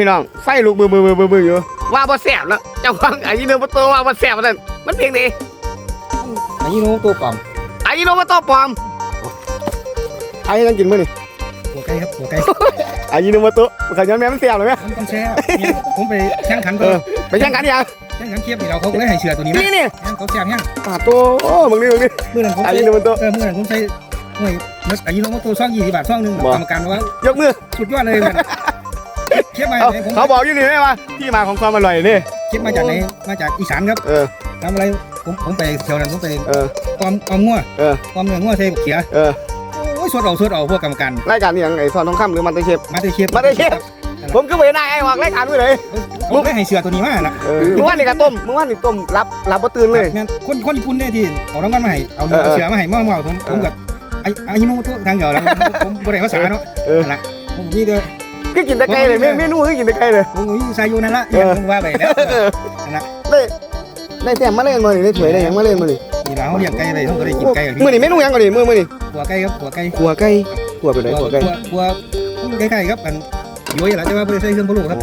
พี่น้องไฟลุกบือบือบือบือบืออยู่ว่าบ่แสบแล้วเจ้าของอายุโนมาโตว่าบ่แสบนั่นมันเพียงนี้อันนี้น้องตัวปลอมอายุโนมาโตปลอมไอ้ยังกินมื้อนี่หัวไก่ครับหัวไก่อายุโนมาโตเขาย้อนแม่มันแสบเลยไหมมันต้องแช่เนี่ยผมไปแข่งขันเอก็อไปแข่งกันยังแข่งขันเทียบนี่เราเขาก็เลยให้เชือตัวนี้มานี่นี่แข่งเขาแซ่บยังปาดโตโอ้มึงนี่มึงนี่เมื่อนั้นผมอาใส่ยุโนมาโตเออเมื่อนั้นผมใส่หน่วยอายุน้องตัวซ่องยี่สิบบาทซ่องหนึ่งบ่กรรมการบอกว่า ยกมือสุดยอดเลยมัน เทียบมาเอาไหนผมเขาบอกอยู่นี่ไหมว่าที่มาของความอร่อยนี่ เทียบมาจากไหนมาจากอีสานครับเออ ทำอะไรผมผมไปเที่ยวนั้นผมไปเออ ความความงัวเออ ความเนื้องัวใส่บักเขียเออ โอ้ยสดเอาสดเอาพวกกรรมการรายการนี่ยังไอ้ซอนทองคำหรือมันเตอร์เชฟมาได้เชฟมาได้เชฟผมก็ไปนายไอ้หวักรายการด้วยเลยผมได้ให้เชือตัวนี้มาละเออเมื่อวานนี่ก็ต้มเมื่อวานนี่ต้มรับรับบ่ตื่นเลยเนี่ยคนคนญี่ปุ่นเนี่ยที่เอารางวัลมาให้เอาเออเออเสือมาให้มาๆผมผมกับไอ้ไอ้ยิโมโตะทางเดียวแล้วผมบ่ได้ภาษาเนาะเออนั่นล่ะผมนี่เด้อ ก็กินแต่ไก่เลยเมเมนูก็กินแต่ไก่เลยผมมีซายูนั่นละเออยังว่าไปแล้วได้ได้แต้มมาเล่นมานี่ได้ถ้วยได้หยังมาเล่นมานี่นี่ล่ะเฮาเลี้ยงไก่อะไรเฮาก็ได้กินไก่กับมื้อนี้เมนูหยังก่อนนี่มื้อมื้อนี้หัวไก่ครับหัวไก่ขัวไก่ขัวไปไหนขัวไก่หัวใกล้ๆครับกันย้อยล่ะแต่ว่าบ่ได้ใส่เครื่องปรุงครับ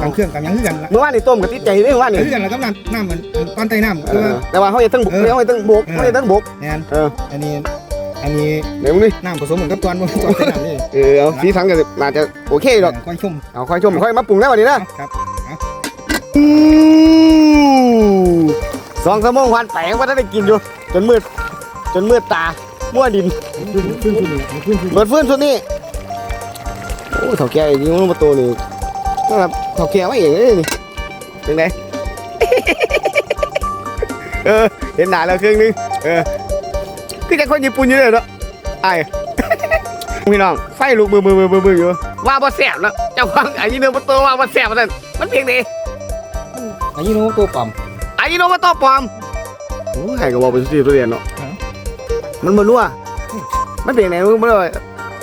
กางเครื่องกางหยังคือกันล่ะเมื่อวานนี่ต้มกับติดใจเด้อเมื่อวานนี่คือกันล่ะกับน้ำน้ำมันตอนใต้น้ำเอคืออว่าแต่ว่าเฮาเฮ็ดทั้งบุกเออเฮาเฮ็ดทั้งบกเออเฮาเฮ็ดทั้งบกแน่นเอออันนี้ อันนี้เดี๋ยวมึงนี่น้ำผสมเหมือนกับตอนตอนใต้น้ำนี่เออเอาสีสันก็น่าจะโอเคดอกก้อยชมเอาค่อยชมค่อยมาปรุงแล้ววันนี้นะครับอือสองชั่วโมงผ่านไปยังบ่ทันได้กินอยู่ จนมืด จนมืดตามั่วดินขึ้นขึ้นขึ้นขึ้นขึ้นเบิดฟื้นชุดนี้โอ้ยเถ่าแก่ยิงลงประตูนี่นะครับเถ่าแก่ไว้เองเลยนี่เป็นไงเออเห็นหนาแล้วครึ่งนึงเออ คือจะคนญี่ปุ่นอยู่เลยเนาะไอ้พี่น้องไฟลุกบือบือบือบือบืออยู่ว่าบ่แสบแล้วเจ้าของอายุโนมาโตว่าบ่แสบนั่นมันเพียงนี้อันนี้น้องตัวปลอมอายุโนมาโตปลอมโอ้ยใครก็บอกเป็นสีตัวเรียนเนาะฮะมันบ่นัวมันเป็นไงมันบ่ได้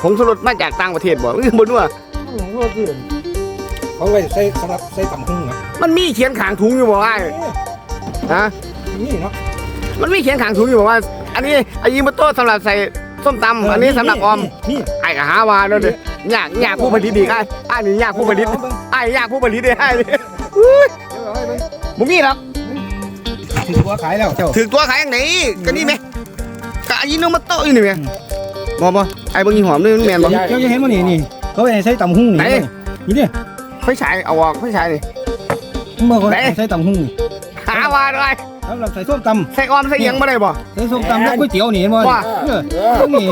ผงชูรสมาจากต่างประเทศบ่มันบ่นัวเขาไว้ใส่สำหรับใส่ตำหุ่งนะมันมีเขียนขางถุงอยู่บอกว่าฮะนี่เนาะมันมีเขียนขางถุงอยู่บอกว่า อันนี้อายิมโตะสำหรับใส่ส้มตำอันนี้สำหรับออมนี่ไอ้ก็หาว่าเด้อเด้อยากอยากผู้ผลิตดีกไอ้ไอ้นี่อยากผู้ผลิตไอ้อยากผู้ผลิตเด้ไอ้อุ้ยมึงมีหรอกถือว่าขายแล้วเจ้าถือตัวขายอย่างไหนก็นี่ไหมกะอายิโนมาโตะอยู่นี่ไหมบ่บ่ไอ้เบิ่งอีหอมนี่มันแม่นบ่เจ้าจะเห็นมั้ยนี่นี่เขาไปใส่ตำหุ่งไหนนี่นี่เนี่ยไฟฉายเอาออกไฟฉายนี่ผมบอกว่าไหนใส่ตำหุ่งหาว่าเลย สำหรับใส่ส้มตใส่ออมใส่หยังบ่ได้บ่ำใส่ส้มตำแล้วก๋วยเตี๋ยวนี่เห็นบ่ว่า เออต้องนี่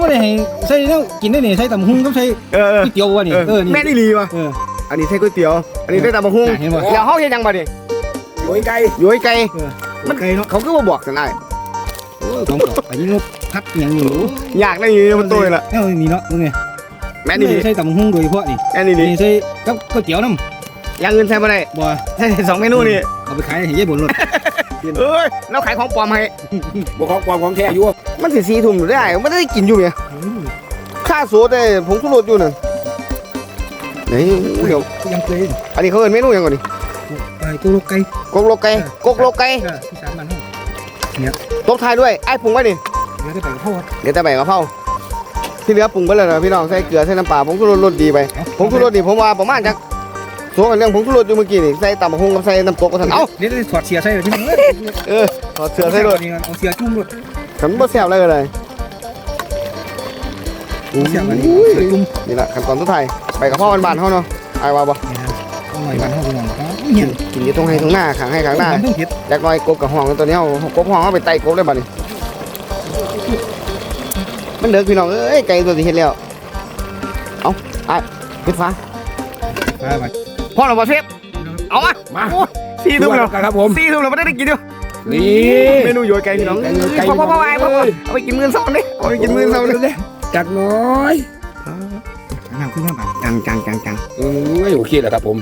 ก็ได้ให้ใส่แล้วกินได้นี่ใส่ตำหุ่งก็ใส่เออเออก๋วยเตี๋ยววะนี่เออนี่แม่นอีหลีว่ะเออ อันนี้ใส่ก๋วยเตี๋ยว อันนี้ใส่ตำบักหุ่งเห็นบ่ แล้วเฮาเฮ็ดหยังบ่ดิโอ้ยไก่อยู่ไกลมันไก่เนาะเขาก็มาบอกกันได้ของกรอบอันนี้นกพัดอย่างอยู่อยากได้อยินมันตัวนี่แหละเออนี่เนาะมึงไงแม่นอี่ดีใส่ตำหุ่งโดยเฉพาะนี่แม่นอี่ดีนี่ใส่กับก๋วยเตี๋ยวน้อย่างเงินใส่มาได้ำบ่ใส่สองเมนูนี่เอาไปขายให้ยายบุญรถ เอ้ยเราขายของปลอมให้บอกของความของแท้อยู่มันสิสีทุ่มอยู่ได้มันได้กินอยู่เนี่ยค่าโซดได้ผงชูรสอยู่นั่นไหนเดี๋ยวยังเคยอันนี้เขาเอิ้นเมนูหยังก่อนนี่ไก่ตัวลูกไก่กกโลกไก่กกโลกไก่เออที่สามบ้านห้องตกท้ายด้วยไอ้ปรุงไว้นี่แล้วได้ไปกับพ่อครับเดี๋ยวแต่ใบกะเพราที่เหลือปรุงไปเลยนะพี่น้องใส่เกลือใส่น้ำปลาผงชูรสรสดีไปเอ้าผงชูรสนี่ผมว่าประมาณจัก โซกันเรื่องผงชูรสอยู่เมื่อกี้นี่ใส่ตำบักหุ่งกับใส่น้ำตกก็ทันเอ้าเดี๋ยวได้ถอดเสียใส่เลยที่มึงเอ้ยเออถอดเสื้อใส่รถนี่เอาเสียจุ่มรถฉันบ่แซ่บเลยเลยเสียอันนี้เสียจุ่มนี่แหละขั้นตอนสุดท้ายไปกับพ่อบ้านๆเขาเนาะไอ้ว่าบ่นี่นะต้องหน่อยบ้านห้องพี่น้องครับเหี้ยกินอยู่ตรงให้ตรงหน้าข้างให้ข้างหน้ามันต้องเผ็ดจากหน้อยกบกับห้องตัวนี้เอากบห้องเอาไปไต่กบได้บัดนี้มันเด้อพี่น้องเอ้ยไก่ตัวที่เฮ็ดแล้ว เอาไอ้ปิดฟ้าไปไป พ่อเราบ่เซฟเอามามาโอ้ยสี่ทุ่มแล้วกันครับผมสี่ทุ่มแล้วไม่ได้กินอยู่นี่เมนูโยยไก่พี่น้องไก่โยยไก่พ่อพ่อพ่อไอ้พ่อพ่อเอาไปกินมื้อเช้าดิเอาไปกินมื้อเช้าดิจักน้อยน้ำขึ้นน้ำไปจังจังจังจังอืมโอเคแหละครับผม